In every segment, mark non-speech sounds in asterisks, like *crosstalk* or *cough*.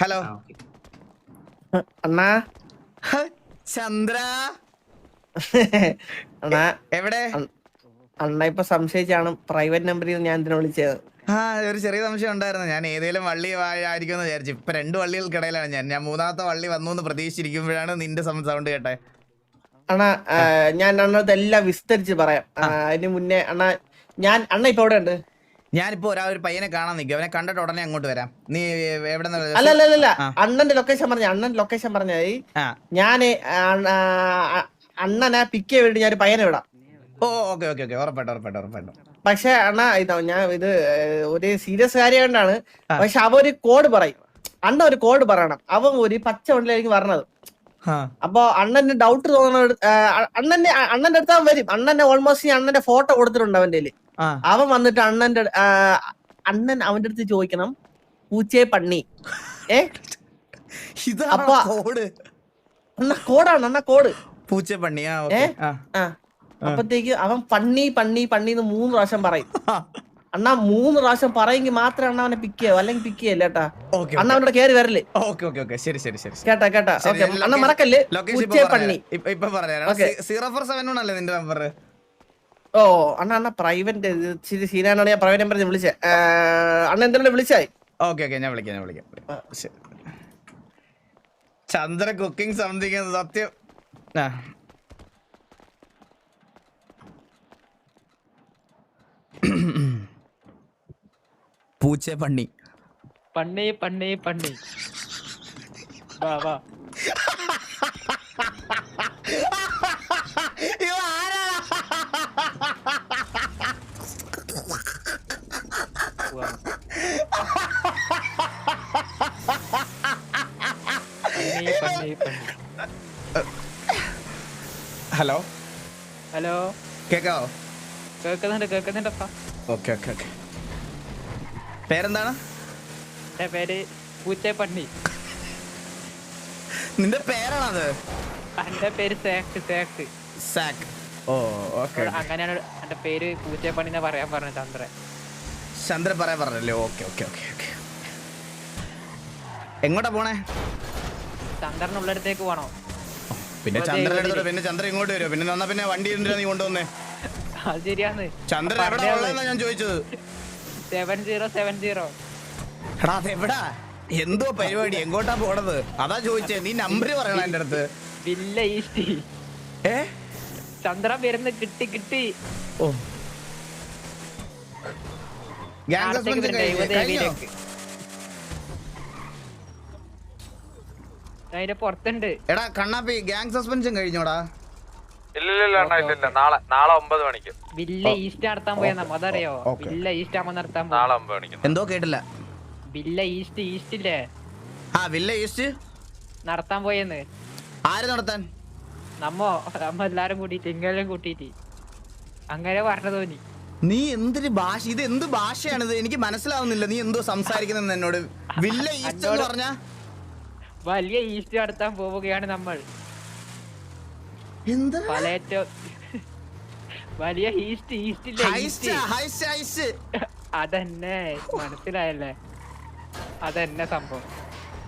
Hello അണ്ണാ. ചന്ദ്ര. *laughs* അണ്ണാ. എവിടെ? അണ്ണ ഇപ്പൊ സംശയിച്ചാണ്. പ്രൈവറ്റ് നമ്പറിൽ നിന്ന് ഞാൻ ഇതിനെ വിളിച്ചത്. ആ ഒരു ചെറിയ സംശയം ഉണ്ടായിരുന്നു. ഞാൻ ഏതെങ്കിലും വള്ളി ആയിരിക്കും എന്ന് വിചാരിച്ചു. ഇപ്പൊ രണ്ട് വള്ളികൾക്കിടയിലാണ് ഞാൻ. ഞാൻ മൂന്നാമത്തെ വള്ളി വന്നു എന്ന് പ്രതീക്ഷിച്ചിരിക്കുമ്പോഴാണ് നിന്റെ സൗണ്ട് കേട്ടെ. അണ്ണാ ഞാൻ അണ്ണത് എല്ലാം വിസ്തരിച്ച് പറയാം. അതിന് മുന്നേ അണ്ണാ ഞാൻ അണ്ണ ഇപ്പൊ എവിടെ ഉണ്ട് ഞാനിപ്പോ ഒരാ ഒരു പയ്യനെ കാണാൻ നിൽക്കും. അവനെ കണ്ടിട്ട് ഉടനെ അങ്ങോട്ട് വരാം. നീ എവിടെ അല്ല അല്ല അല്ല, അല്ല. അണ്ണന്റെ ലൊക്കേഷൻ പറഞ്ഞ അണ്ണന്റെ ലൊക്കേഷൻ പറഞ്ഞായി. ഞാൻ അണ്ണനെ പിക്ക് ചെയ്യാൻ വേണ്ടി ഞാൻ ഒരു പയ്യനെ വിടാം. ഓ ഓക്കെ ഓക്കെ ഓക്കെ. ഉറപ്പായിട്ടും ഉറപ്പായിട്ടും ഉറപ്പായിട്ടും. പക്ഷെ അണ്ണ ഇതാ ഞാൻ ഇത് ഒരു സീരിയസ് കാര്യം കൊണ്ടാണ്. പക്ഷെ അവ ഒരു കോഡ് പറയും. അണ്ണ ഒരു കോഡ് പറയണം. അവൻ ഒരു പച്ച വണ്ടിയിലായിരിക്കും പറഞ്ഞത് അപ്പൊ അണ്ണന് ഡൗട്ട് തോന്നണ അണ്ണന്റെ അണ്ണന്റെ അടുത്ത് അവൻ വരും. അണ്ണന്റെ ഓൾമോസ്റ്റ് അണ്ണന്റെ ഫോട്ടോ കൊടുത്തിട്ടുണ്ട് അവന്റെ അവൻ വന്നിട്ട് അണ്ണന്റെ അണ്ണൻ അവന്റെ അടുത്ത് ചോദിക്കണം പൂച്ചയെ പണ്ണി ഏ? ഇത് അപ്പൊ- കോഡ്? അണ്ണ പൂച്ചപ്പണ്ണി ആ ഓക്കെ. ഏ? അപ്പത്തേക്ക് അവൻ പണ്ണി പണ്ണി പണ്ണി എന്ന് മൂന്ന് പ്രാവശ്യം പറയും. അണ്ണ മൂന്ന് പ്രാവശ്യം പറയെങ്കിൽ മാത്രമേ അണ്ണ അവനെ പിക്ക് ചെയ്യാവൂ അല്ലെങ്കിൽ പിക്ക് ചെയ്യല്ല കേട്ടാ അണ്ണ അവനോട് കയറി വരല്ലേ ഓക്കെ ഓക്കെ ഓക്കെ. ശരി ശരി ശരി. കേട്ടാ കേട്ടാ. അണ്ണ മറക്കല്ലേ. പണ്ണി ഇപ്പൊ- ഇപ്പൊ സീറോ ഫോർ സെവൻ ആണല്ലേ നിന്റെ നമ്പർ ഓ അണ്ണ അണ്ണ പ്രൈവറ്റ് ഇച്ചിരി സീനാണ് ഞാൻ പ്രൈവറ്റ് നമ്പർ വിളിച്ചേ. അണ്ണ എന്തിനാ വിളിച്ചായി ഓക്കെ ഓക്കെ ഞാൻ വിളിക്കാം ഞാൻ വിളിക്കാം. ചന്ദ്ര കുക്കിംഗ് സംതിങ് സത്യം. പൂച്ച പണ്ണി പണ്ണി പണ്ണി പണ്ണി. വാ വാ. ഹലോ ഹലോ *laughs* കേക്കാവോ? കേക്കുന്നുണ്ട് കേക്കുന്നുണ്ട് ഓക്കെ ഓക്കെ ഓക്കെ പേരെന്താണ്? എന്റെ പേര് പൂച്ചപ്പണ്ണി. നിന്റെ പേരാണത്? എന്റെ പേര് സാക്ക് സാക്ക്. സാക്ക്. ഓ ഓക്കെ അങ്ങനെയാണ് എന്റെ പേര് പൂച്ചപ്പണ്ണി എന്ന് പറയാൻ പറഞ്ഞു ചന്ദ്രൻ. ചന്ദ്ര പറയാൻ പറഞ്ഞല്ലേ? Okay okay okay okay. എങ്ങോട്ടാ പോണേ? ചന്ദ്രനുള്ളടത്തേക്ക് പോണോ? പിന്നെ ചന്ദ്രൻ പിന്നെ ചന്ദ്രൻ ഇങ്ങോട്ട് വരുമോ പിന്നെ നന്നാ പിന്നെ വണ്ടി എന്തിനാ നീ കൊണ്ടുവന്നേ? ചന്ദ്രൻ എവിടെ ഉള്ളതെന്നാ ഞാൻ ചോദിച്ചത്? Seven zero seven zero. എടാ അതെവിടാ? എന്തോ പരിപാടി? എങ്ങോട്ടാ പോണത്? അതാ ചോദിച്ചേ. നീ നമ്പർ പറയണ എന്റെ അടുത്ത്. വില്ല ഈസ്റ്റി ഏ? ചന്ദ്രൻ വരുന്ന കിട്ടി കിട്ടി. ഓ. അതിന്റെ പുറത്തുണ്ട്. എടാ കണ്ണാപ്പി ഗ്യാങ് സസ്പെൻഷൻ കഴിഞ്ഞോടാ? നാളെ നാളെ ഒമ്പത് മണിക്ക്. വില്ല ഈസ്റ്റ് നടത്താൻ പോയ നമ്മ അതറിയോ? ഓക്കേ. വില്ല ഈസ്റ്റ് ആകുമ്പോ നടത്താൻ നാളെ ഒമ്പത് മണിക്ക്. എന്തോ കേട്ടില്ല. വില്ല ഈസ്റ്റ് ഈസ്റ്റ് ഇല്ലേ ആ വില്ല ഈസ്റ്റ്? നടത്താൻ പോയെന്ന്. ആര് നടത്താൻ? നമ്മോ നമ്മ എല്ലാരും കൂട്ടിട്ട് ഇങ്ങനെ കൂട്ടിട്ട് അങ്ങനെ പറഞ്ഞ തോന്നി നീ എന്തൊരു ഭാഷ ഇത് എന്ത് ഭാഷയാണിത്? എനിക്ക് മനസ്സിലാവുന്നില്ല. നീ എന്തോ സംസാരിക്കുന്നത് എന്നോട്. വില്ല ഈസ്റ്റ് എന്ന് പറഞ്ഞ? വലിയ ഈസ്റ്റ് നടത്താൻ പോവുകയാണ് നമ്മൾ. എന്താ? *laughs* വലിയ ഈസ്റ്റ് ഈസ്റ്റ് അതന്നെ. മനസ്സിലായല്ലേ? അതന്നെ സംഭവം.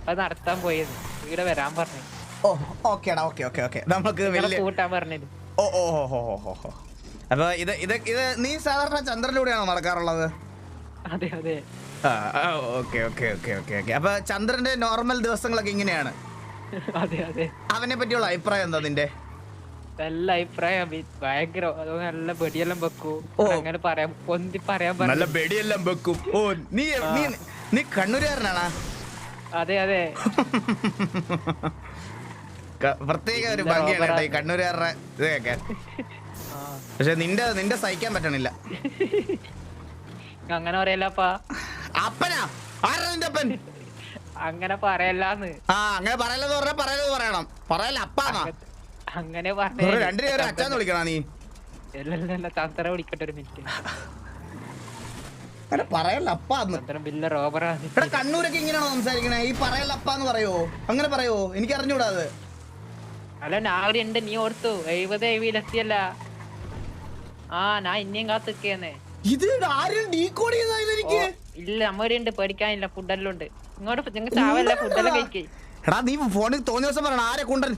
അത് നടത്താൻ പോയത് ഇവിടെ വരാൻ പറഞ്ഞു. ഓ ഓക്കേടാ ഓക്കെ ഓക്കെ ഓക്കെ. നമുക്ക് കൂട്ടാൻ പറഞ്ഞത് ഓ ഓ ഓ ഓ ഓ ഓ ഓ. അപ്പൊ ഇത് ഇത് ഇത് നീ സാധാരണ ചന്ദ്രനിലൂടെയാണോ നടക്കാറുള്ളത്? അതെ അതെ. ആ okay okay okay okay okay. അപ്പൊ ചന്ദ്രന്റെ നോർമൽ ദിവസങ്ങളൊക്കെ ഇങ്ങനെയാണ്. *laughs* അതെ അതെ. അവനെ പറ്റിയുള്ള അഭിപ്രായം എന്താ നിന്റെ? നല്ല അഭിപ്രായം ഭയങ്കര നല്ല വെടിയെല്ലാം വെക്കും. അങ്ങനെ പറയാം പൊന്തി പറയാൻ നല്ല വെടിയെല്ലാം വെക്കും. ഓ നീ നീ നീ കണ്ണൂരുകാരനാണാ? അതെ അതെ. പ്രത്യേക ഒരു ഭംഗിയാണ് കേട്ടോ ഈ. കണ്ണൂരുകാരുടെ ഇത് കേൾക്കാൻ ആ. *laughs* പക്ഷെ നിന്റെ നിന്റെ സഹിക്കാൻ പറ്റണില്ല. അങ്ങനെ പറയല്ലപ്പാ. അപ്പനാ? ആരാ നിന്റെ അപ്പൻ? അങ്ങനെ പറയല്ലാന്ന്. ആ അങ്ങനെ പറയലെന്ന് പറഞ്ഞാ പറയലെന്ന് പറയണം. പറയല്ല അപ്പാന്നാ അങ്ങനെ പറഞ്ഞു. രണ്ടുപേരും പേര് അച്ഛാന്ന് വിളിക്കണ നീ? തന്ത്ര വിളിക്കട്ടെ ഒരു മിനിറ്റ്. അങ്ങനെ പറയല്ല അപ്പാന്ന് തന്ത്രം ബില്ല റോബറാണ്. എടാ കണ്ണൂരൊക്കെ ഇങ്ങനെയാണോ സംസാരിക്കണേ? ഈ പറയല്ല അപ്പാന്ന് പറയോ? അങ്ങനെ പറയോ? എനിക്ക് അറിഞ്ഞൂടാ അത്. അല്ല നാഗരി ഉണ്ട് നീ ഓർത്തു. എഴുപത് എഴുപതിലെത്തിയല്ല ആ ഞാൻ ഇനിയും കാത്തിക്കേന്ന് ഇത് ആരും ഡീകോഡ് ചെയ്താ ഇതെനിക്ക്? ഇല്ല നമ്മടെ ഉണ്ട് പേടിക്കാനില്ല ഫുഡെല്ലാം ഉണ്ട് ഇങ്ങോട്ട് നിങ്ങൾ ചാവല്ല ഫുഡെല്ലാം കഴിക്കേ. എടാ നീ ഫോണിൽ തോന്നിയ ദിവസം പറയണം ആരെ കൊണ്ടൻ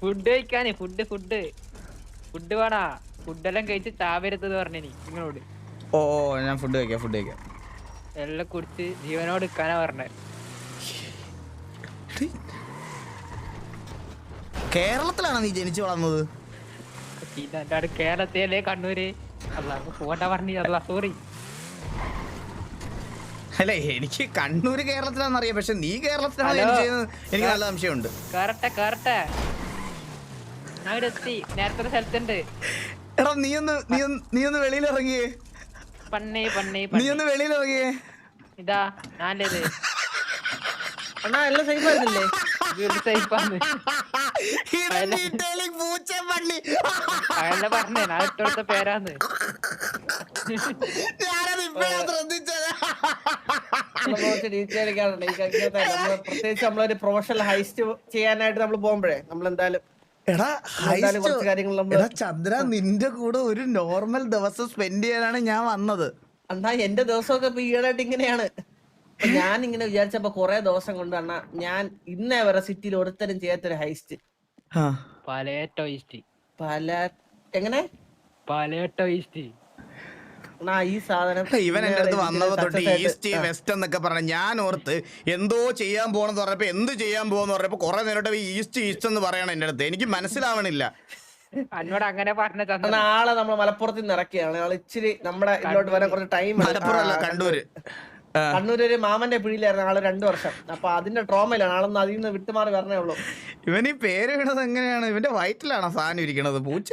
ഫുഡ് കഴിക്കാനേ ഫുഡ് ഫുഡ്. ഫുഡ് വേണാ. ഫുഡെല്ലാം കഴിച്ച് ചാവരുത് പറഞ്ഞു നിങ്ങളോട് ഓ ഞാൻ ഫുഡ് കഴിക്കാം ഫുഡ് കഴിക്കാം. എല്ലാം കുടിച്ച് ജീവനോട് നിൽക്കാനാ പറഞ്ഞത് കേരളത്തിലാണോ നീ ജനിച്ചു വളർന്നത്? കണ്ണൂര്. പോണ്ട പറഞ്ഞു അല്ല സോറി അല്ല എനിക്ക് കണ്ണൂര് കേരളത്തിലാണെന്നറിയ പക്ഷെ നീ കേരളത്തിലാണ്. എനിക്ക് നല്ല സംശയമുണ്ട്. നേരത്തെ സ്ഥലത്തുണ്ട്. എടാ നീ ഒന്ന് നീ ഒന്ന് നീ ഒന്ന് വെളിയിൽ ഇറങ്ങിയേ പണ്ണേ പണ്ണേ നീ ഒന്ന് വെളിയിൽ ഇറങ്ങിയേ ഇതാ അണ്ണാ എല്ലാം സേഫ് ആയിരുന്നില്ലേ? സേഫ് സേഫാന്ന് പറഞ്ഞേ ഞാൻ ഇട്ടടുത്ത പേരാന്ന്. ഞാനത് ഇപ്പഴാ ശ്രദ്ധിച്ചത്. പ്രത്യേകിച്ച് നമ്മളൊരു പ്രൊഫഷണൽ ഹൈസ്റ്റ് ചെയ്യാനായിട്ട് നമ്മൾ പോകുമ്പോഴേ നമ്മൾ എന്തായാലും എടാ എടാ ചന്ദ്ര നിന്റെ കൂടെ ഒരു നോർമൽ ദിവസം സ്പെൻഡ് ചെയ്യാനാണ് ഞാൻ വന്നത്. എന്നാ എന്റെ ദിവസമൊക്കെ ഇപ്പൊ ഇങ്ങനെയാണ്. ഞാൻ ഇങ്ങനെ വിചാരിച്ചപ്പോ കൊറേ ദിവസം കൊണ്ട് അണ്ണാ ഞാൻ ഇന്നേ വരെ സിറ്റിയിൽ ഒരുത്തരും ചെയ്യാത്തൊരു ഹൈസ്റ്റ് ആ. പല ടോയിസ്റ്റ് പല എങ്ങനെ? പല ടോയിസ്റ്റ് അണ്ണാ ഈ സാധനം ഇവൻ എന്റെ അടുത്ത് വന്നപ്പോ തൊട്ട് success ഈസ്റ്റ് വെസ്റ്റ് എന്നൊക്കെ പറഞ്ഞ ഞാൻ ഓർത്ത് എന്തോ ചെയ്യാൻ പോണെന്ന് പറഞ്ഞപ്പോ എന്ത് ചെയ്യാൻ പോകുന്ന പറഞ്ഞപ്പോ കൊറേ നേരിട്ട് ഈസ്റ്റ് ഈസ്റ്റ് എന്ന് പറയണം എന്റെ അടുത്ത്. എനിക്ക് മനസ്സിലാവണില്ല. എന്നോട് അങ്ങനെ പറഞ്ഞ ആളെ നമ്മൾ മലപ്പുറത്ത് നിന്ന് ഇറക്കിയാണ്. ഇച്ചിരി നമ്മുടെ ഇതിലോട്ട് വരാൻ കുറച്ച് ടൈം മലപ്പുറം അല്ല കണ്ണൂര് ഒരു മാമന്റെ പിടിയിലായിരുന്നു ആൾ രണ്ടു വർഷം. അപ്പൊ അതിന്റെ ട്രോമയിലാണ് ആളൊന്ന് അതിൽ നിന്ന് വിട്ടുമാറി വരണേ ഉള്ളൂ. ഇവൻ ഈ പേര് വീണത് എങ്ങനെയാണ്? ഇവന്റെ വയറ്റിലാണോ സാധനം ഇരിക്കണത്? പൂച്ച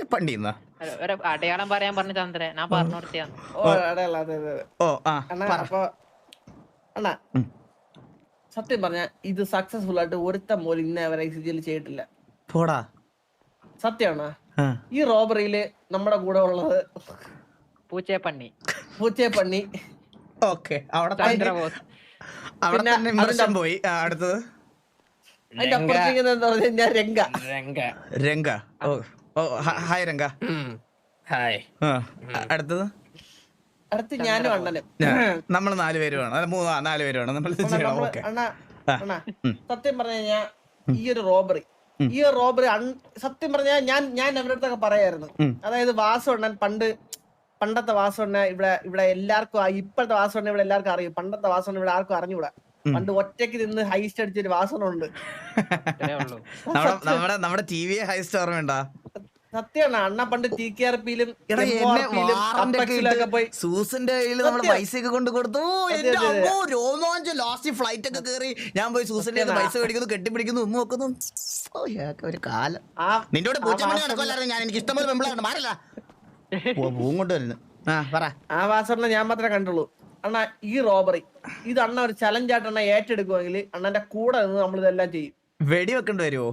ഒരു അടയാളം പറയാൻ പറഞ്ഞ ചന്ദ്രൻ. ഞാൻ പറഞ്ഞു അണ്ണാ ഉം. സത്യം പറഞ്ഞ ഇത് സക്സസ്ഫുൾ ആയിട്ട് ഒരുത്തം പോലും ഇന്നേ വരെ സിജിയിൽ ചെയ്തിട്ടില്ല. പോടാ. സത്യമാണ് ഈ റോബറിയിൽ നമ്മുടെ കൂടെ ഉള്ളത് പൂച്ചയെ പണ്ണി പൂച്ചയെ പണ്ണി ഓക്കെ. അവിടെ അവിടെ തന്നെ ഇമർഷൻ പോയി. അടുത്തത്. അതിന്റെ അപ്പുറത്തേക്ക് എന്താ പറഞ്ഞു കഴിഞ്ഞാൽ രംഗ. രംഗ. രംഗ. ഓ ഓ ഹായ് രംഗ. ഹായ്. അടുത്തത്? അടുത്ത് ഞാനും അണ്ണനും. നമ്മൾ നാല് പേര് വേണം. അല്ല മൂന്ന് നാല് പേര് വേണം. നമ്മൾ. സത്യം പറഞ്ഞു കഴിഞ്ഞാ ഈ ഒരു റോബറി ഈ ഒരു റോബറി സത്യം പറഞ്ഞാൽ ഞാൻ ഞാൻ അവരുടെ അടുത്തൊക്കെ പറയായിരുന്നു അതായത് വാസം ഉണ്ടാൻ പണ്ട് പണ്ടത്തെ വാസുണ്ണ ഇവിടെ ഇവിടെ എല്ലാവർക്കും ഇപ്പോഴത്തെ വാസുണ്ണ ഇവിടെ എല്ലാവർക്കും അറിയും. പണ്ടത്തെ വാസുണ്ണ ഇവിടെ ആർക്കും അറിഞ്ഞൂടാ പണ്ട് ഒറ്റയ്ക്ക് നിന്ന് ഹൈസ്റ്റ് അടിച്ചൊരു ഉള്ളൂ. *laughs* നമ്മുടെ നമ്മുടെ ടി വി ഹൈസ്റ്റ് ഓർമ്മയുണ്ടാ? സത്യമാണ്. അണ്ണ പണ്ട് ടി കെ ആർ പിയിലും പോയി. സൂസിന്റെ കയ്യിൽ നമ്മുടെ പൈസയൊക്കെ പൈസ ഒക്കെ കൊണ്ട് കൊടുത്തു. രോമാഞ്ച ലാസ്റ്റ് ഫ്ലൈറ്റ് ഒക്കെ കയറി ഞാൻ പോയി സൂസിന്റെ പൈസ മേടിക്കുന്നു കെട്ടിപ്പിടിക്കുന്നു ഉമ്മ വെക്കുന്നു. ഓ, ഏക്ക ഒരു കാലം. നിന്റെ കൂടെ പൂച്ചമണി നടക്കുമല്ലായിരുന്നു ഞാൻ എനിക്ക് ഇഷ്ടംപോലെ പെമ്പിളാണ് മാറില്ല കൊണ്ട് വരുന്നു ആ പറ. ആ വാസറിനെ ഞാൻ മാത്രമേ കണ്ടുള്ളൂ. അണ്ണ ഈ റോബറി ഇത് അണ്ണ ഒരു ചലഞ്ച് ആയിട്ട് അണ്ണ ഏറ്റെടുക്കുമെങ്കിൽ അണ്ണന്റെ കൂടെ നിന്ന് നമ്മൾ ഇതെല്ലാം ചെയ്യും. വെടി വെക്കേണ്ടി വരുമോ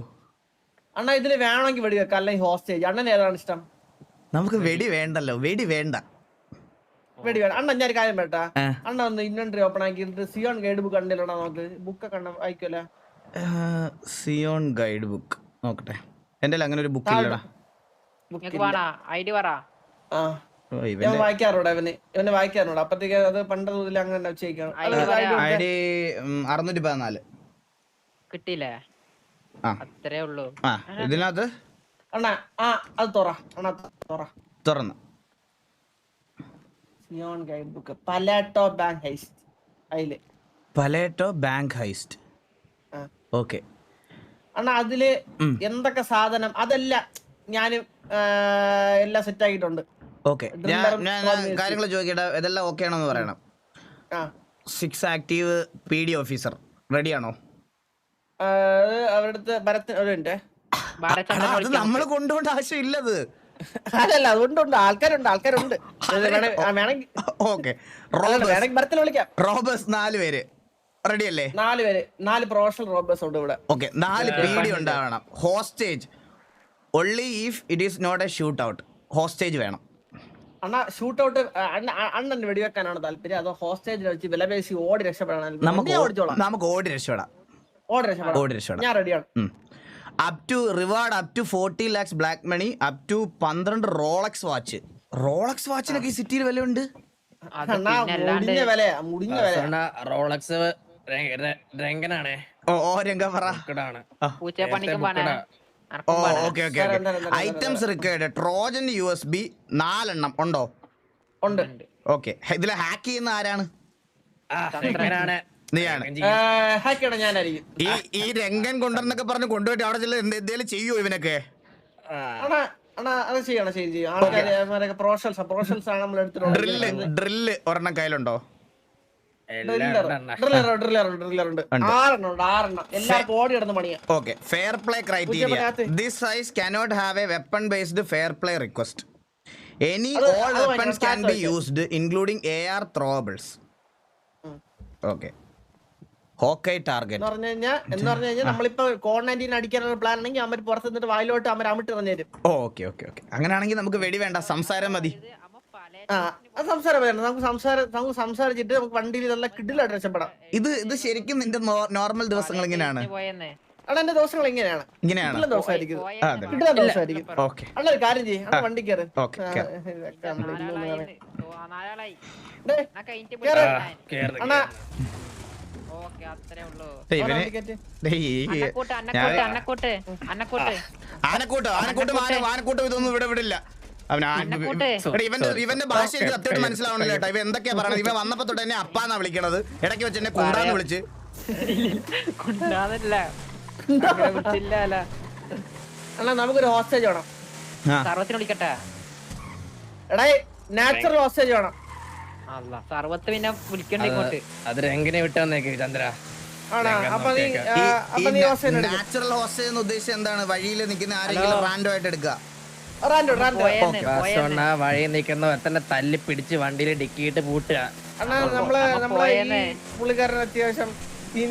അണ്ണ ഇതിൽ വേണമെങ്കിൽ വെടി വെക്കാം അല്ലെങ്കിൽ ഹോസ്റ്റേജ് അണ്ണൻ ഏതാണ് ഇഷ്ടം? നമുക്ക് വെടി വേണ്ടല്ലോ വെടി വേണ്ട. വെടി വേണം അണ്ണ ഞാൻ ഒരു കാര്യം പേട്ടാ ആ. അണ്ണ ഒന്ന് ഇൻവെന്ററി ഓപ്പൺ ആക്കിയിട്ട് സിയോൺ ഗൈഡ് ബുക്ക് കണ്ടില്ലടാ നമുക്ക്. ബുക്ക് കണ്ട വായിക്കുമല്ല സിയോൺ ഗൈഡ് ബുക്ക് നോക്കട്ടെ. എന്റെ അങ്ങനെ ഒരു ബുക്ക് ഇല്ലടാ. ഐഡി പറ. ഞാൻ വായിക്കാറുണ്ട് അവന്. ഇവന് വായിക്കാറുണ്ട്. അപ്പത്തേക്ക് അത് പണ്ട് മുതൽ അങ്ങനെ വെച്ചേക്കാണ്. ഐഡി അറുന്നൂറ്റി പതിനാല് കിട്ടിയില്ലേ? അത്രേ ഉള്ളൂ. ആ ഇതിനകത്ത്? അണ്ണാ ആ അത് തുറ. അണ്ണാ തുറ. തുറന്ന്. Zion guide book Paleto bank heist അതിൽ. പലേറ്റോ ബാങ്ക് ഹൈസ്റ്റ് ഓക്കെ അണ്ണ അതിൽ എന്തൊക്കെ സാധനം? അതെല്ലാം ഞാനും എല്ലാം സെറ്റ് ആക്കിയിട്ടുണ്ട്. ഓക്കെ. ഞാൻ ഞാൻ. കാര്യങ്ങൾ ചോദിക്കട്ടെ? ഇതെല്ലാം ഓക്കെ ആണെന്ന് പറയണം. Six active P D officer റെഡിയാണോ ആണോ? അവരുടെ മിനിറ്റ് ഭാരചന്ദ്രൻ അത് നമ്മൾ കൊണ്ടുപോകേണ്ട ആവശ്യമില്ലത്. അതല്ല അതുകൊണ്ട് ഉണ്ട് ആൾക്കാരുണ്ട്. ആൾക്കാരുണ്ട് വേണമെങ്കിൽ വിളിക്കാം. റോബസ് നാല് പേര്. റെഡി അല്ലേ? നാല് പേര്. നാല് പ്രൊഫഷണൽ റോബേഴ്സ് ഉണ്ട് ഇവിടെ. ഓക്കെ. നാല് പേടി ഉണ്ടാവണം. Hostage only if it is not a shoot out hostage വേണം. അണ്ണ ഷൂട്ട് ഔട്ട് അണ്ണൻ വെടിവെക്കാനാണ് താല്പര്യം. അതോ ഹോസ്റ്റേജിൽ വെച്ച് വിലപേശി ഓടി രക്ഷപ്പെടാനാണ് നമുക്ക് നമുക്ക് ഓടി രക്ഷപ്പെടാം. ഓടി രക്ഷപ്പെടാം. ഓടി രക്ഷപ്പെടാം. ഞാൻ റെഡിയാണ് up to reward up to forty lakhs black money up to പന്ത്രണ്ട് റോളക്സ് വാച്ച് റോളക്സ് വാച്ചിനൊക്കെ ഈ സിറ്റിയിൽ വിലയുണ്ട്? റോളക്സ് രംഗനാണേ. ഓ ഓ രംഗ പറ. പൂച്ച പണിക്കും ഓ okay okay items required Trojan U S B നാലെണ്ണം. ഉണ്ടോ? ഉണ്ട്. ഓക്കെ. ഇതിൽ ഹാക്ക് ചെയ്യുന്ന ആരാണ്? നീയാണ്. ഈ ഈ രംഗൻ കൊണ്ടെന്നൊക്കെ പറഞ്ഞ് കൊണ്ടുപോയിട്ട് അവിടെ ചില എന്ത് എന്തേലും ചെയ്യോ ഇവനൊക്കെ ഡ്രില്ല് ഡ്രില്ല് ഒരെണ്ണം കയ്യിലുണ്ടോ? Okay fair play criteria this size cannot have a weapon based fair play request any all weapons can be used including A R throwables ഉം. ഓക്കെ ഹോക്കൈ എന്ന് ടാർഗറ്റ് പറഞ്ഞു കഴിഞ്ഞാൽ എന്ന് പറഞ്ഞു കഴിഞ്ഞാൽ നമ്മളിപ്പോ കോവിഡ് നയന്റീൻ അടിക്കാനുള്ള പ്ലാൻ ആണെങ്കിൽ അവർ പുറത്ത് നിന്നിട്ട് വായിലോട്ട് അവർ അമിട്ട് ഓക്കെ ഓക്കെ ഓക്കെ അങ്ങനെയാണെങ്കിൽ നമുക്ക് വെടി വേണ്ട. സംസാരം മതി. ആ സംസാരം വേണം നമുക്ക് സംസാരം നമുക്ക് സംസാരിച്ചിട്ട് നമുക്ക് വണ്ടിയിൽ നല്ല കിഡിലായിട്ട് രക്ഷപ്പെടാം ഇത് ഇത് ശരിക്കും നിന്റെ നോർമൽ ദിവസങ്ങൾ ഇങ്ങനെയാണ്. അണ്ണാ എന്റെ ദിവസങ്ങൾ ഇങ്ങനെയാണ്. ദിവസമായിരിക്കും ദിവസമായിരിക്കും. അണ്ണ ഒരു കാര്യം ചെയ്യും. അണ്ണ വണ്ടി കയറി അണ്ണാ. ആനക്കൂട്ട് ആനക്കൂട്ട് ആനക്കൂട്ട് ഇതൊന്നും ഇവിടെ വിടില്ല. ഇവന്റെ ഇവന്റെ ഭാഷ എനിക്ക് സത്യമായിട്ട് മനസ്സിലാവണില്ല കേട്ടോ. ഇവ എന്തൊക്കെയാ പറയണത്? ഇവ വന്നപ്പോ തൊട്ട് എന്നെ അപ്പാന്നാ വിളിക്കണത്. ഇടയ്ക്ക് വെച്ച് എന്നെ കുണ്ടാന്ന് വിളിച്ച്. വിളിച്ചില്ല നമുക്കൊരു ഹോസ്റ്റേജ് വേണം. സർവത്തിന് വിളിക്കട്ടെ? എടാ നാച്ചുറൽ ഹോസ്റ്റേജ് വേണം. അല്ല സർവത്ത് പിന്നെ വിളിക്കണ്ട ഇങ്ങോട്ട്. അത് രംഗനെ വിട്ടു വന്നേക്ക് ചന്ദ്ര. നാച്ചുറൽ ഹോസ്റ്റേജ് എന്ന് ഉദ്ദേശിച്ചത് എന്താണ്? വഴിയിൽ നിൽക്കുന്ന ആരെങ്കിലും റാൻഡോ ആയിട്ട് എടുക്കുക. പോയെന്ന് പോയെന്ന്. വഴി നിൽക്കുന്ന തന്നെ തല്ലി പിടിച്ച് വണ്ടിയിൽ ഡിക്കിയിട്ട് പൂട്ടുക. അണ്ണാ നമ്മൾ നമ്മളെ ഈ പുള്ളിക്കാരൻ അത്യാവശ്യം ഈ,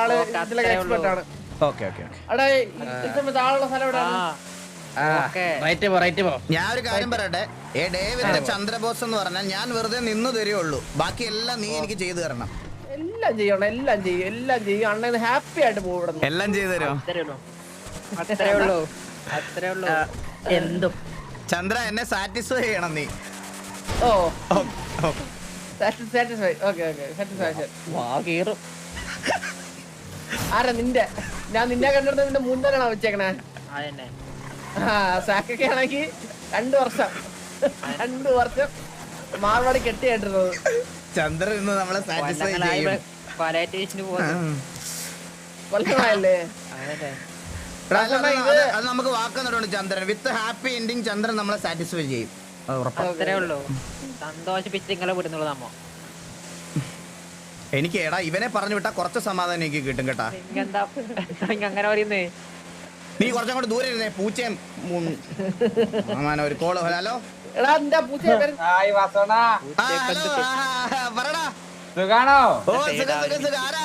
ആൾ ഇതിലൊക്കെ എക്സ്പെർട്ട് ആണ്. Okay okay okay. അവിടെ ഈ സമയത്ത് ആളുള്ള സ്ഥലം ആ എവിടെയാണ് ആ ഓക്കേ. റൈറ്റ് പോ റൈറ്റ് പോ. ഞാൻ ഒരു കാര്യം പറയട്ടെ? ഏ ഡേവിന്റെ ചന്ദ്രബോസ് എന്ന് പറഞ്ഞാൽ ഞാൻ വെറുതെ നിന്ന് തരുള്ളൂ ബാക്കി എല്ലാം നീ എനിക്ക് ചെയ്തു തരണം. എല്ലാം ചെയ്യണം എല്ലാം ചെയ്യും എല്ലാം ചെയ്യും. അണ്ണ ഹാപ്പി ആയിട്ട് പോകും ഇവിടെ എല്ലാം ചെയ്തു തരും അത്രേ ഉള്ളൂ. അത്രേ ഉള്ളൂ. അത്രേ ഉള്ളൂ. എന്തും. ചന്ദ്ര എന്നെ സാറ്റിസ്ഫൈ ചെയ്യണം നീ. ഓ. സാറ്റിസ്ഫൈ ഓക്കെ ഓക്കെ സാറ്റിസ്ഫാക്ഷൻ വാ കീറും. ആരാ നിന്റെ? ഞാൻ നിന്നെ കണ്ടിട്ട് നിന്റെ മൂന്നരാണോ വെച്ചേക്കണേ? ആ സാക്കൊക്കെ ആണെങ്കിൽ രണ്ടു വർഷം. രണ്ടു വർഷം മാർവാടി കെട്ടിയായിട്ടിരുന്നത്. ചന്ദ്രൻ ഇന്ന് നമ്മളെ സാറ്റിസ്ഫൈ ചെയ്യും. കൊല്ലമായല്ലേ? അത് നമുക്ക് വാക്കുന്നുണ്ട് ചന്ദ്രൻ. വിത്ത് ഹാപ്പി എൻഡിങ് ചന്ദ്രൻ നമ്മളെ സാറ്റിസ്ഫൈ ചെയ്യും. അത്രേ ഉള്ളൂ. സന്തോഷിപ്പിച്ച് നിങ്ങളെ വിടുന്നുള്ളൂ നമ്മ എനിക്ക് എടാ ഇവനെ പറഞ്ഞു വിട്ടാ കുറച്ച് സമാധാനം എനിക്ക് കിട്ടും കേട്ടാ. അങ്ങനെ പറയുന്നേ. നീ കുറച്ചും കൂടെ ദൂരെ ഇരുന്നേ പൂച്ചയും. ഒരു കോൾ ഹലോ പറടാ. സുഖാണോ? ഓ സുഖം സുഖം സുഖം. ആരാ?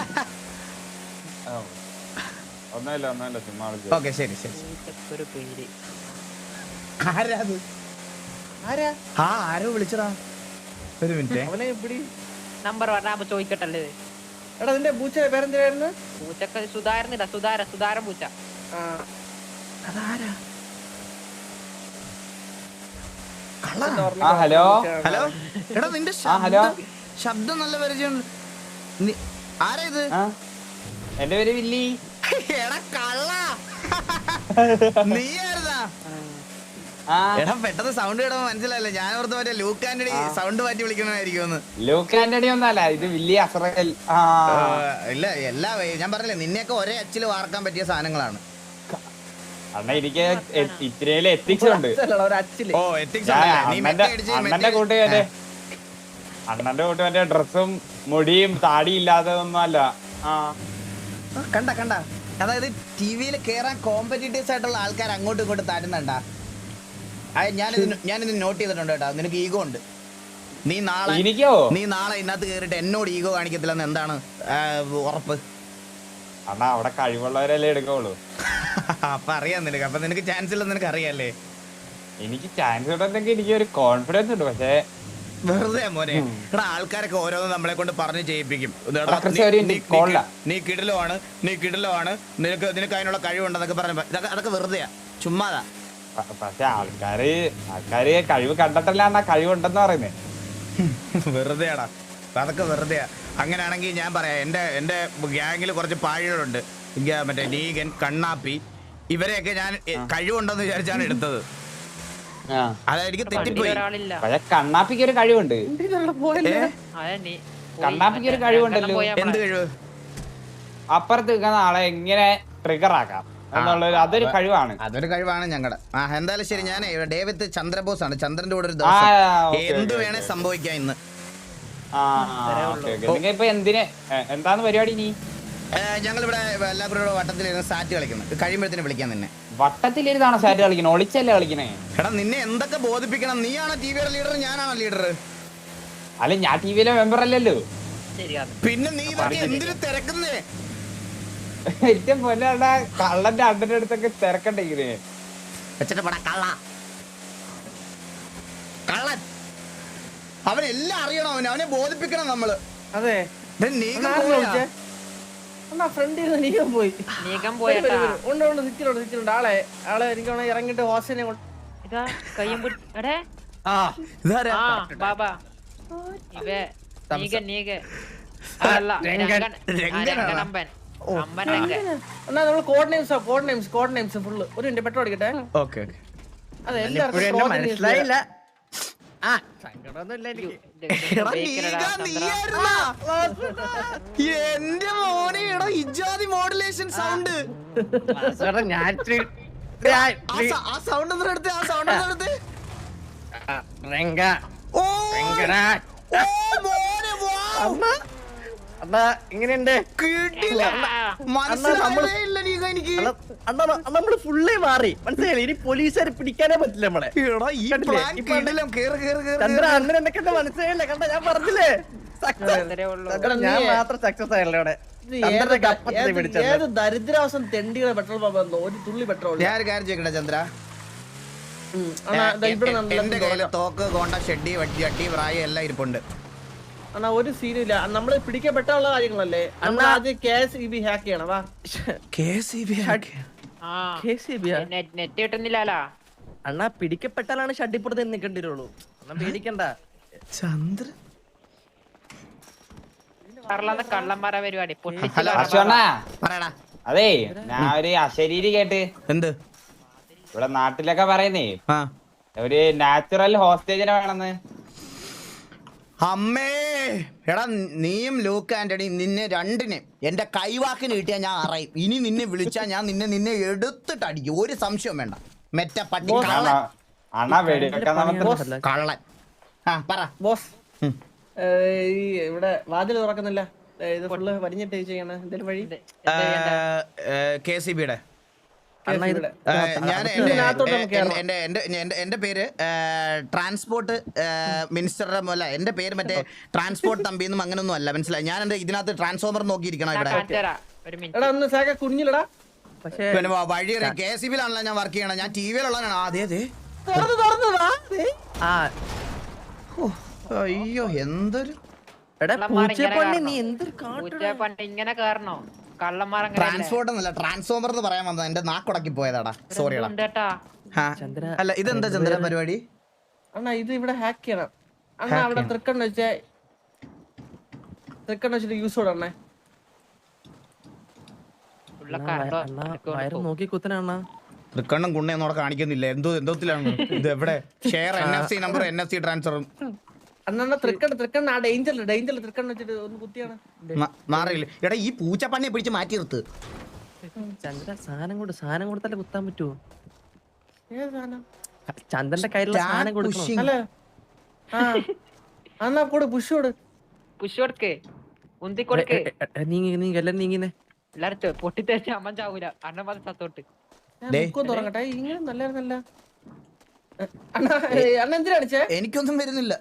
ഒന്നുമില്ല ഒന്നല്ല ചുമ്മാ ഓക്കെ ശരി ശരി ഒരു പേര് ആരാ അത്? ആരാ? ആ ആരോ വിളിച്ചടാ ഒരു മിനിറ്റ്. അവനെ പിടി നമ്പർ പറഞ്ഞാ അപ്പൊ ചോദിക്കട്ടല്ലേ എടാ നിന്റെ പൂച്ച പേരെന്തിനായിരുന്നു? പൂച്ചക്ക് സുധാരനില്ല സുധാര സുധാരൻ പൂച്ച. അതാരാ? ഹലോ. ഹലോ? എടാ നിന്റെ ആ, ഹലോ. ശബ്ദം നല്ല പരിചയം ആരാ ഇത്? എന്റെ പേര് വില്ലി. എടാ കള്ള. നീയായിരുന്നാ? ആ എടാ പെട്ടെന്ന് സൗണ്ട് കേട്ടപ്പോ മനസ്സിലായില്ല? ഞാൻ ഓർത്ത് മറ്റേ ലൂക്ക് ആന്റണി സൗണ്ട് മാറ്റി വിളിക്കണമായിരിക്കും ലൂക്ക് ആന്റണി ഒന്നല്ല ഇത് വലിയ അസറൽ ആ. ഇല്ല എല്ലാ ഞാൻ പറഞ്ഞില്ലേ നിന്നെയൊക്കെ ഒരേ അച്ചിൽ വാർക്കാൻ പറ്റിയ സാധനങ്ങളാണ്. എനിക്ക് ഇത്തിരിയിൽ എത്തിക്സ് ഉണ്ട്. അച്ഛനല്ലടാ, ഒരു അച്ചിൽ. ഓ എത്തിക്സ് നീ അണ്ണന്റെ കൂട്ടുകാരുടെ അണ്ണന്റെ കൂട്ട് മറ്റേ ഡ്രസ്സും മുടിയും താടി ഒന്നും അല്ല. കണ്ട കണ്ട. അതായത് ടി വിയിൽ കേറാൻ കോമ്പറ്റീറ്റീവ്സ് ആയിട്ടുള്ള ആൾക്കാർ അങ്ങോട്ടും ഇങ്ങോട്ടും താരുന്നുണ്ടാ? ഞാനിത് ഞാനിത് നോട്ട് ചെയ്തിട്ടുണ്ട് കേട്ടോ. നിനക്ക് ഈഗോ ഉണ്ട്. നീ നാളെ നീ നാളെ ഇതിനകത്ത് കേറിട്ട് എന്നോട് ഈഗോ കാണിക്കത്തില്ലെന്ന് എന്താണ് ഉറപ്പ്? അണ്ണ അവിടെ കഴിവുള്ളവരല്ലേ എടുക്കുള്ളൂ. *laughs* അപ്പൊ അറിയാം നിനക്ക്. അപ്പൊ നിനക്ക് ചാൻസ് ഇല്ലെന്ന് നിനക്ക് അറിയാല്ലേ? എനിക്ക് ചാൻസ് കിട്ടുന്നെങ്കിൽ എനിക്ക് ഒരു കോൺഫിഡൻസ് ഉണ്ട്. പക്ഷേ വെറുതെ മോനെ. എടാ ആൾക്കാരൊക്കെ ഓരോന്ന് നമ്മളെ കൊണ്ട് പറഞ്ഞ് ചെയ്യിപ്പിക്കും നീ- കിടലുമാണ് നീ- കിടലുമാണ്. നിനക്ക് നിനക്ക് അതിനുള്ള കഴിവുണ്ടെന്നൊക്കെ പറഞ്ഞു ഇതൊക്കെ അതൊക്കെ വെറുതെയാ. ചുമ്മാതാ. പക്ഷെ ആൾക്കാര് ആൾക്കാര് കഴിവ് കണ്ടിട്ടല്ല അണ്ണ കഴിവുണ്ടെന്ന് പറയുന്നേ. *laughs* വെറുതെയാടാ. അതൊക്കെ വെറുതെയാ. അങ്ങനെയാണെങ്കിൽ ഞാൻ പറയാം എന്റെ എന്റെ ഗ്യാങ്ങിൽ കുറച്ച് പാഴികളുണ്ട്. മറ്റേ ലീഗൻ കണ്ണാപ്പി ഇവരെയൊക്കെ ഞാൻ കഴിവുണ്ടെന്ന് വിചാരിച്ചാണ് എടുത്തത്. എനിക്ക് തെറ്റിപ്പോയി. പക്ഷെ കണ്ണാപ്പിക്ക് ഒരു കഴിവുണ്ട്. കണ്ണാപ്പിക്ക് ഒരു കഴിവുണ്ടല്ലോ. എന്ത് കഴിവ്? അപ്പുറത്ത് നിൽക്കുന്ന ആളെ എങ്ങനെ ട്രിഗർ ആക്കാം. അതൊരു കഴിവാണ്. അതൊരു കഴിവാണ് ഞങ്ങളുടെ ആ എന്തായാലും ശരി ഞാൻ ഡേവിത്ത് ചന്ദ്രബോസ് ആണ് ചന്ദ്രന്റെ കൂടെ ഒരു ദിവസം എന്ത് വേണേ. സംഭവിക്കാം ഇന്ന്. ആ ഓക്കെ ഓക്കെ. ഇപ്പൊ എന്തിനെ എന്താണ് പരിപാടി നീ ഞങ്ങൾ ഇവിടെ എല്ലാവരും വട്ടത്തിലിരുന്ന് സാറ്റ് കളിക്കുന്നു. കഴിയുമ്പോഴത്തേനും വിളിക്കാൻ നിന്നെ. വട്ടത്തിലിരുന്നാണ് സാറ്റ് കളിക്കണേ ഒളിച്ചല്ലേ കളിക്കണേ? എടാ നിന്നെ എന്തൊക്കെ ബോധിപ്പിക്കണം? നീയാണോ ടി വിയുടെ ലീഡർ ഞാനാണോ ലീഡർ അല്ല ഞാൻ ടി വിയിലെ മെമ്പർ അല്ലല്ലോ. ശരിയാണ്. പിന്നെ നീ എന്തിനു തിരക്കുന്നേ? ഏറ്റവും പൊന്നാ കള്ളന്റെ അണ്ണന്റെ അടുത്തൊക്കെ തിരക്കണ്ടേ ഇങ്ങനെ. വെച്ചിട്ട് പോടാ കള്ള. കള്ളൻ. അവനെല്ലാം അറിയണം അവനെ അവനെ ബോധിപ്പിക്കണം നമ്മൾ. അതെ. നീ നീക്കം പോയി. നീക്കം വരൂ, പോയട്ടാ വരൂ, വരൂ. ഉണ്ട് ഉണ്ട് നിൽക്കുന്നുണ്ട് നിൽക്കുന്നുണ്ട്. ആളെ ആളെ എനിക്ക് വേണമെങ്കിൽ ഇറങ്ങിട്ട് ഹോസ്റ്റലിനെ കൊണ്ട് ഇതാ കയ്യും എടേ. ആ ഇതാരാ? ബാബാ. ഇവ നീക നീക അല്ല എന്നാ നമ്മൾ code names code names code names full ഒരു മിനിറ്റ് പെട്രോൾ അടിക്കട്ടെ. Okay okay. അതെ എല്ലാവർക്കും മനസ്സിലായില്ല. ആ. സങ്കടമൊന്നുമില്ല എനിക്ക്? എന്റെ മോനെ എടാ ഇജാതി മോഡുലേഷൻ സൗണ്ട് ഞാൻ ആ സൗണ്ട് ഒന്നും എടുത്ത് ആ സൗണ്ട് ഒന്നും എടുത്ത്. ഓ മോനെ wow. അണ്ണാ ഇങ്ങനെയുണ്ട്. നമ്മൾ ഫുള്ളേ മാറി. മനസ്സിലായില്ലേ? ഇനി പോലീസുകാരെ പിടിക്കാനേ പറ്റില്ല നമ്മളെ. എടാ ഈ പ്ലാൻ ഇപ്പൊ കിടിലം കേറ് കേറ് കേറ് ചന്ദ്ര. അണ്ണൻ മനസ്സിലായില്ല. കണ്ട ഞാൻ പറഞ്ഞില്ലേ? ഞാൻ മാത്രം സക്സസ് ആയല്ലോ ഇവിടെ. ഏത് ദരിദ്രാവസം തെണ്ടികളെ പെട്രോൾ പമ്പ് ഒരു തുള്ളി പെട്രോൾ ഞാൻ കാര്യം ചോദിക്കട്ടെ ചന്ദ്ര? എന്റെ കയ്യിൽ തോക്ക് കോണ്ട ഷെഡി വട്ടി വട്ടി പ്രായം എല്ലാം ഇരിപ്പുണ്ട്. അണ്ണാ ഒരു സീനും ഇല്ല. നമ്മൾ പിടിക്കപ്പെട്ടുള്ള കാര്യങ്ങളല്ലേ? നമ്മൾ അത് K S E B hack ചെയ്യണം. വാ. ആ. KCB യാ? നെറ്റ് നെറ്റ് കിട്ടുന്നില്ലല്ലോ അണ്ണാ പിടിക്കപ്പെട്ടാലാണ് ഷഡിപ്പുറത്ത് നിൽക്കേണ്ടി വരുള്ളൂ അണ്ണാ പേടിക്കണ്ട. ചന്ദ്ര കള്ളന്മാരെ പരിപാടി. അതേ ഞാൻ ഒരു അശരീരി കേട്ട്. എന്ത്? ഇവിടെ നാട്ടിലൊക്കെ പറയുന്നേ ഒരു നാച്ചുറൽ ഹോസ്റ്റേജിനെ വേണമെന്ന്. അമ്മേ എടാ നീയും ലൂക്ക് ആന്റണി നിന്നെ രണ്ടിനെ എന്റെ കൈവാക്കിന് കിട്ടിയാ ഞാൻ അറിയും. ഇനി നിന്നെ വിളിച്ചാ ഞാൻ നിന്നെ നിന്നെ എടുത്തിട്ട് അടിക്കും ഒരു സംശയം വേണ്ട. മെറ്റ പട്ടി. കള്ളൻ. കള്ളൻ. ആ പറ. ബോസ്. ഇവിടെ വാതിൽ തുറക്കുന്നില്ല. ഇത് ഫുള്ള് ചെയ്യണ. എന്തെങ്കിലും വഴി? കെ സി ബിയുടെ. ഞാൻ. എന്റെ പേര് ട്രാൻസ്പോർട്ട് മിനിസ്റ്ററുടെ അല്ല എന്റെ പേര് മറ്റേ ട്രാൻസ്പോർട്ട് തമ്പി ഒന്നും അങ്ങനെ ഒന്നും അല്ല മനസ്സിലായി? ഞാൻ എന്റെ ഇതിനകത്ത് ട്രാൻസ്ഫോമർ നോക്കിയിരിക്കണം ഇവിടെ? കാണിച്ചരാ ഒരു മിനിറ്റ്. എടാ ഒന്ന് സാക്ക കുഞ്ഞിലടാ പക്ഷേ പിന്നെ വഴി കെ സി ബിയിലാണല്ലോ ഞാൻ വർക്ക് ചെയ്യണം ഞാൻ ടി വിയിലുള്ളതാണ് അതെ അതെ. തുറന്നു തുറന്നു ദേ. ആ. ഓ, അയ്യോ എന്തൊരു ഇങ്ങനെ കാരണം. ട്രാൻസ്പോർട്ട് എന്നല്ല ട്രാൻസ്ഫോമർ എന്ന് പറയാൻ വന്നത് എന്റെ നാക്കുടക്കി പോയതാടാ. ചന്ദ്ര, അല്ല ഇതെന്താ ചന്ദ്ര പരിപാടി? അണ്ണാ ഇത് ഇവിടെ ഹാക്ക് ചെയ്യണം. അണ്ണാ അവിടെ തൃക്കണ്ണ വെച്ചേ തൃക്കണ്ണ് വെച്ചിട്ട് യൂസ് അണ്ണാ, നോക്കി കുത്തന അണ്ണാ. തൃക്കണ്ണും കുണ്ണയൊന്നും അവിടെ കാണിക്കുന്നില്ല. എന്തോ എന്തോത്തിലാണ് ഇത് എവിടെ? Share N F C number N F C ട്രാൻസ്ഫറും മാറിയില്ല? എടാ ഈ പൂച്ചപ്പണ്ണിയെ പിടിച്ച് മാറ്റി നിർത്ത്. ചന്ദ്ര സാധനം കൊണ്ട് സാധനം കൊടുത്താലേ കുത്താൻ പറ്റുമോ ചന്ദ്രന്റെ കയ്യിലുള്ള സാധനം കൊടുക്കണം? പുഷ് കൊടു പുഷ് കൊടുക്കേ. ഉന്തി കൊടുക്ക്. എ, എ, എ, നീങ്ങി നീങ്ങി എല്ലാം നീങ്ങിനെ എല്ലാരും പൊട്ടിത്തേച്ച് അമ്മൻ ചാവൂല. അണ്ണൻ സത്തോട്ട് ഇങ്ങനെ നല്ലായിരുന്നല്ല അണ്ണാ അണ്ണ എനിക്കൊന്നും വരുന്നില്ല.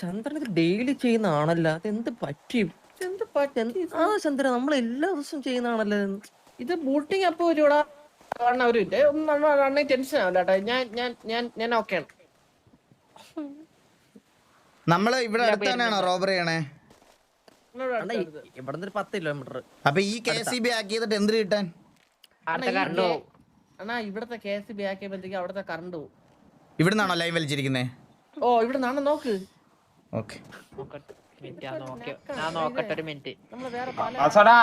ചന്ദ്രൻ ഇത് ഡെയിലി ചെയ്യുന്ന ആണല്ലോ അത് എന്ത് പറ്റി? എന്ത് പറ്റി? എന്ത്? ആ ചന്ദ്ര നമ്മൾ എല്ലാ ദിവസവും ചെയ്യുന്നതാണല്ലോ ഇത്. ഇത് ബൂട്ടിങ് അപ്പൊ ഒരു ഒന്ന് അണ്ണ ടെൻഷൻ ആവില്ല കേട്ടോ. ഞാൻ ഞാൻ ഞാൻ ഞാൻ ഓക്കെയാണ് നമ്മൾ ഇവിടെ അടുത്താണോ റോബറി ചെയ്യണേ? ഇവിടെ പത്ത് കിലോമീറ്റർ അപ്പൊ ഈ കെ സി ബി ആക്കി ചെയ്തിട്ട് എന്ത് കിട്ടാൻ? അണ്ണാ ഇവിടത്തെ കെ സി ബി ആക്കിയപ്പോഴത്തേക്ക് അവിടത്തെ കറണ്ട് പോകും ഇവിടുന്നാണോ ലൈവ് വലിച്ചിരിക്കുന്നത് ഓ ഇവിടെ നോക്ക്. ഓക്കെ. നോക്കട്ടെ മിനിറ്റ് ഞാൻ നോക്കി ഞാൻ നോക്കട്ടെ ഒരു മിനിറ്റ്. നമ്മൾ വേറെ പല വാസോടാ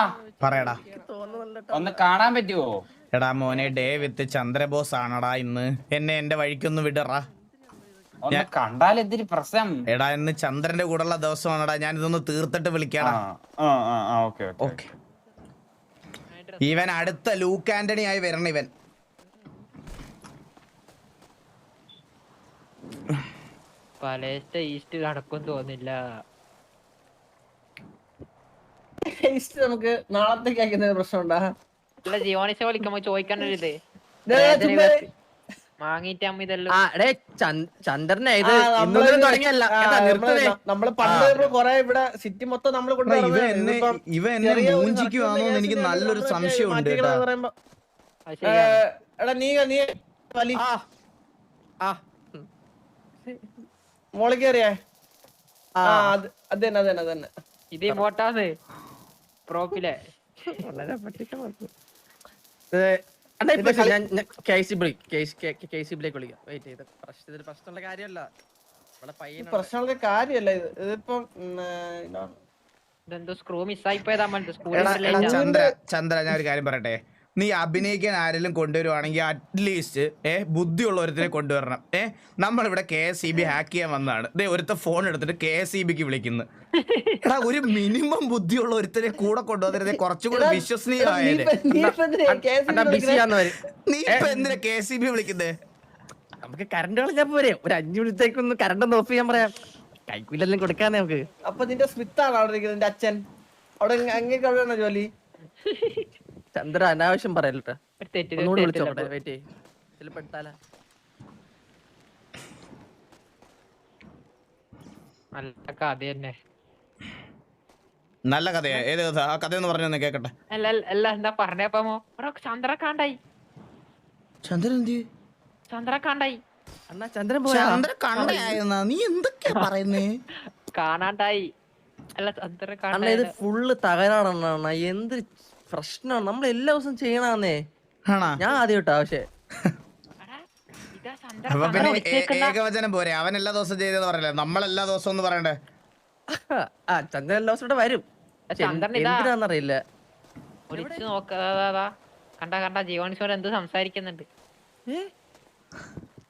പറയടാ. ഒന്ന് കാണാൻ പറ്റുമോ എടാ മോനെ ഡേ വിത്ത് ചന്ദ്രബോസ് ആണടാ ഇന്ന്. എന്നെ എന്റെ വഴിക്കൊന്ന് വിടറാ. ഒന്ന് കണ്ടാൽ എന്തൊരു പ്രശ്നം? എടാ ഇന്ന് ചന്ദ്രന്റെ കൂടെയുള്ള ദിവസമാണടാ. ഞാൻ ഇതൊന്ന് തീർത്തിട്ട് വിളിക്കാം വിളിക്കാടാ. ആ ആ, ആ ഓക്കെ ഓക്കെ ഓക്കെ. ഇവൻ അടുത്ത ലൂക്ക് ആന്റണി ആയി വരണം ഇവൻ. പലേസ്റ്റ ഈസ്റ്റ് കടക്കും തോന്നില്ല. ഈസ്റ്റ് നമുക്ക് നാളത്തേക്ക് ആക്കുന്ന പ്രശ്നമുണ്ടാ? അല്ല ജിയോണിസ വിളിക്കുമ്പോ അമ്മ ഇതെല്ലാം ചന്ദ്രനെ ഇത് തുടങ്ങിയല്ല. നമ്മൾ പണ്ട് കൊറേ ഇവിടെ സിറ്റി മൊത്തം നമ്മൾ എന്നെ മൂഞ്ചിക്കുവാണോ എനിക്ക് നല്ലൊരു സംശയമുണ്ട്. എടാ നീ നീ വലി ആ. ആ. മോളിൽ കയറിയേ ആ. ആ അത് അത് തന്നെ അത് തന്നെ അത് തന്നെ ഇത് ഇമോട്ടാന്ന് പ്രോപ്പിലെ വളരെ അണ്ണാ ഇപ്പൊ ഞാൻ വിളിക്കാം. വെയിറ്റ് ചെയ്ത് പ്രശ്നം ഇതൊരു പ്രശ്നമുള്ള കാര്യമല്ല. ഇവിടെ ഇത്. പ്രശ്നമുള്ള ഇതിപ്പം ചന്ദ്ര ഞാൻ ഒരു കാര്യം പറയട്ടെ? നീ അഭിനയിക്കാൻ ആരെങ്കിലും കൊണ്ടുവരുവാണെങ്കിൽ അറ്റ്ലീസ്റ്റ് ഏ ബുദ്ധിയുള്ള ഒരുത്തിനെ കൊണ്ടുവരണം. ഏ നമ്മളിവിടെ K S E B hack ചെയ്യാൻ വന്നതാണ്. ദേ ഒരുത്ത ഫോൺ എടുത്തിട്ട് കെ എസ് ഇ ബിക്ക് വിളിക്കുന്നു. എടാ ഒരു മിനിമം ബുദ്ധിയുള്ള ഒരുത്തിനെ കൂടെ കൊണ്ടുവന്നിരുന്നെ കുറച്ചുകൂടി വിശ്വസനീയമായാലേ നീ ഇപ്പൊ- നീ ഇപ്പൊ എന്തിനാ കെ എസ് സി ബി വിളിക്കുന്നേ? നമുക്ക് കറണ്ട് കളഞ്ഞാ പോരെ. ഒരു അഞ്ചു മിനിറ്റേക്കൊന്ന് കറണ്ട് ഒന്ന് ഓഫ് ചെയ്യാൻ പറയാം. കൈക്കൂലെല്ലാം കൊടുക്കാന്നേ നമുക്ക്. അപ്പൊ നിന്റെ സ്മിത്താണ് അവിടെ ഇരിക്കുന്നത് നിന്റെ അച്ഛൻ. അവിടെ അങ്ങേക്ക് അവിടെയാണോ ജോലി? ചന്ദ്ര അനാവശ്യം പറയല്ലോ ഒന്നുകൂടി വിളിച്ചോട്ടെ bro. വെയിറ്റ് ചിലപ്പോ എടുത്താലാ? നല്ല കഥ തന്നെ. നല്ല കഥയാ. ഏത് കഥ? ആ കഥ എന്ന് പറഞ്ഞു കേക്കട്ടെ. അല്ല അല്ല, എന്താ പറഞ്ഞപ്പോ ചന്ദ്ര കാണ്ടായി ചന്ദ്രൻ എന്ത് ചന്ദ്ര കാണ്ടായി അണ്ണാ ചന്ദ്രൻ നീ എന്തൊക്കെയാ പറയുന്നേ? കാണാണ്ടായി. അല്ല ഇത് ഫുള്ള് തകരാണെന്നാണ് അണ്ണാ. എന്ത് പ്രശ്നമാണ് നമ്മൾ എല്ലാ ദിവസവും ചെയ്യണന്നേ. ആണാ? ഞാൻ ആദ്യം കേട്ടോ പക്ഷെ. അപ്പൊ പിന്നെ ഏകവചനം പോരെ. അവൻ എല്ലാ ദിവസവും ചെയ്തെന്ന് പറയല്ലേ നമ്മൾ എല്ലാ ദിവസവും ഒന്ന് പറയണ്ടേ? ആ ചന്ദ്രൻ എല്ലാ ദിവസവും ഇവിടെ വരും. പക്ഷെ. എന്തിനാന്നറിയില്ല. വിളിച്ചു നോക്കാ. കണ്ട കണ്ട ജീവനിസോട് എന്ത് സംസാരിക്കുന്നുണ്ട്.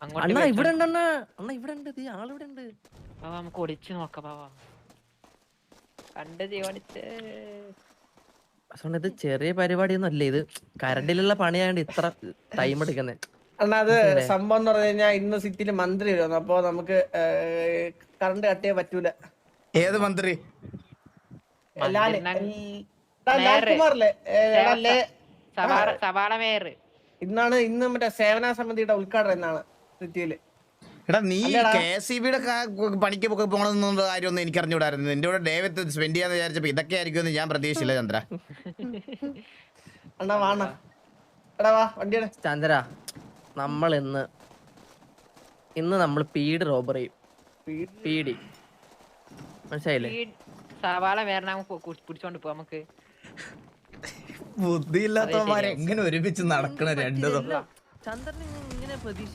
അണ്ണാ ഇവിടെ ഉണ്ട് അണ്ണാ അണ്ണാ ഇവിടെ ഉണ്ട്. ആളിവിടെ ഉണ്ട്. നമുക്ക് ഒളിച്ചു നോക്കാം ബാബാ കണ്ട് ജീവനിച്ച് അതുകൊണ്ട് ഇത് ചെറിയ പരിപാടിയൊന്നും അല്ല. ഇത് കരണ്ടിലുള്ള പണിയായോണ്ട് ഇത്ര ടൈം എടുക്കുന്നേ. അണ്ണാ അത് സംഭവം എന്ന് പറഞ്ഞു കഴിഞ്ഞാൽ ഇന്ന് സിറ്റിയിൽ മന്ത്രി വരുന്നു അപ്പൊ നമുക്ക് കറണ്ട് കട്ട് ചെയ്യാൻ പറ്റൂല. ഏത് മന്ത്രി? ഇന്നാണ് ഇന്ന് മറ്റേ സേവന സമിതിയുടെ ഉദ്ഘാടനം എന്നാണ് സിറ്റിയിൽ എടാ നീ. കെ എസ് സി ബിയുടെ പണിക്ക് ഒക്കെ പോകണമെന്നുള്ള കാര്യമൊന്നും എനിക്ക് അറിഞ്ഞുകൂടായിരുന്നു നിന്റെ കൂടെ ഡേവിത്ത് സ്പെൻഡ് ചെയ്യാന്ന് വിചാരിച്ചപ്പോ ഇതൊക്കെ ആയിരിക്കും എന്ന് ഞാൻ പ്രതീക്ഷിച്ചില്ല ചന്ദ്ര. അണ്ണാ വാണ എടാ വാ വണ്ടിയുടെ. ചന്ദ്ര നമ്മൾ ഇന്ന് ഇന്ന് നമ്മൾ പീഡ് റോബർ ചെയ്യും പീഡി. മനസ്സിലായില്ലേ? സവാള വേറെ നമുക്ക് പോ പിടിച്ചോണ്ട് പോവാം നമുക്ക്. ബുദ്ധിയില്ലാത്തവന്മാരെ എങ്ങനെ ഒരുമിച്ച് നടക്കണ രണ്ടു ചന്ദ്രൻ ഇങ്ങനെ പ്രതീക്ഷ